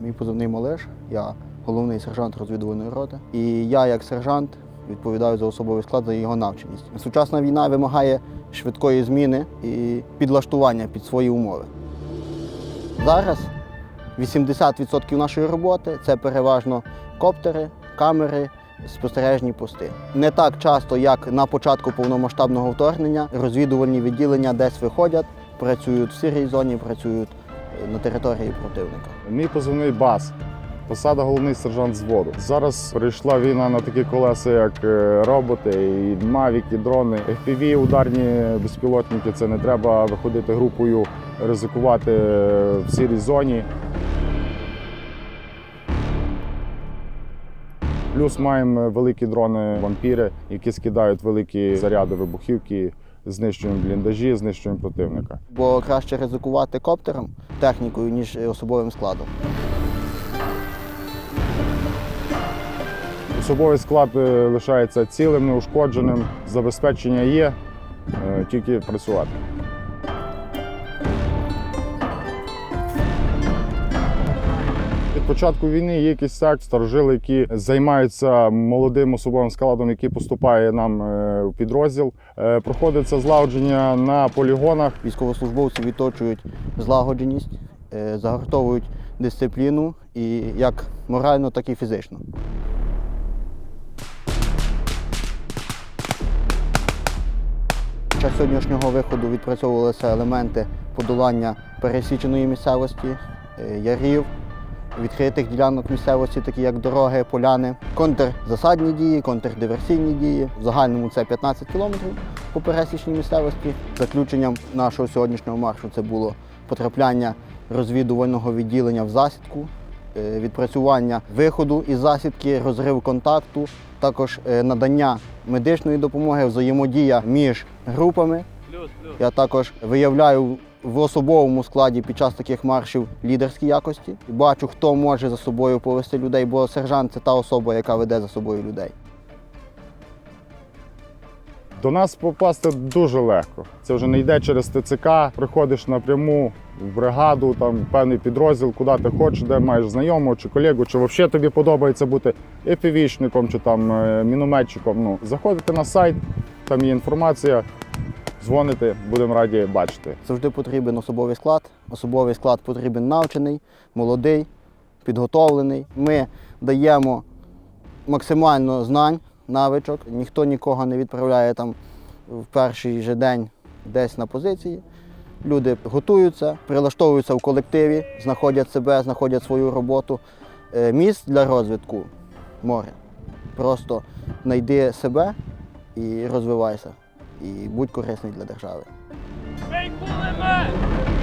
Мій позивний Малеш, я головний сержант розвідувальної роти. І я, як сержант, відповідаю за особовий склад за його навченість. Сучасна війна вимагає швидкої зміни і підлаштування під свої умови. Зараз 80% нашої роботи це переважно коптери, камери, спостережні пости. Не так часто, як на початку повномасштабного вторгнення, розвідувальні відділення десь виходять, працюють в сірій зоні, працюють на території противника. Мій позивний бас. Посада головний сержант зводу. Зараз прийшла війна на такі колеса, як е, роботи, і мавіки, дрони, FPV, ударні безпілотники. Це не треба виходити групою, ризикувати е, в сірій зоні. Плюс маємо великі дрони вампіри, які скидають великі заряди вибухівки, знищуємо бліндажі, знищуємо противника. Бо краще ризикувати коптером, технікою, ніж особовим складом. Особовий склад е, лишається цілим, неушкодженим, забезпечення є, е, тільки працювати. Початку війни є кістяк старожили, які займаються молодим особовим складом, який поступає нам е, в підрозділ. Е, Проходиться злагодження на полігонах. Військовослужбовці відточують злагодженість, е, загартовують дисципліну і як морально, так і фізично. Час сьогоднішнього виходу відпрацьовувалися елементи подолання пересіченої місцевості, ярів, відкритих ділянок місцевості, такі як дороги, поляни, контрзасадні дії, контрдиверсійні дії. В загальному це 15 кілометрів по пересічній місцевості. Заключенням нашого сьогоднішнього маршу це було потрапляння розвідувального відділення в засідку, е, відпрацювання виходу із засідки, розрив контакту, також е, надання медичної допомоги, взаємодія між групами. Я також виявляю в особовому складі під час таких маршів лідерські якості. Бачу, хто може за собою повести людей, бо сержант це та особа, яка веде за собою людей. До нас попасти дуже легко. Це вже не йде через ТЦК, приходиш напряму в бригаду, там певний підрозділ, куди ти хочеш, де маєш знайомого чи колегу, чи взагалі тобі подобається бути ефівічником чи там е, мінометчиком. Ну, заходите на сайт, там є інформація, дзвоните, будемо раді бачити. Завжди потрібен особовий склад. Особовий склад потрібен навчений, молодий, підготовлений. Ми даємо максимально знань, навичок. Ніхто нікого не відправляє там в перший же день десь на позиції. Люди готуються, прилаштовуються в колективі, знаходять себе, знаходять свою роботу. Е, Місць для розвитку море. Просто знайди себе і розвивайся і будь корисний для держави. Бей кулемет!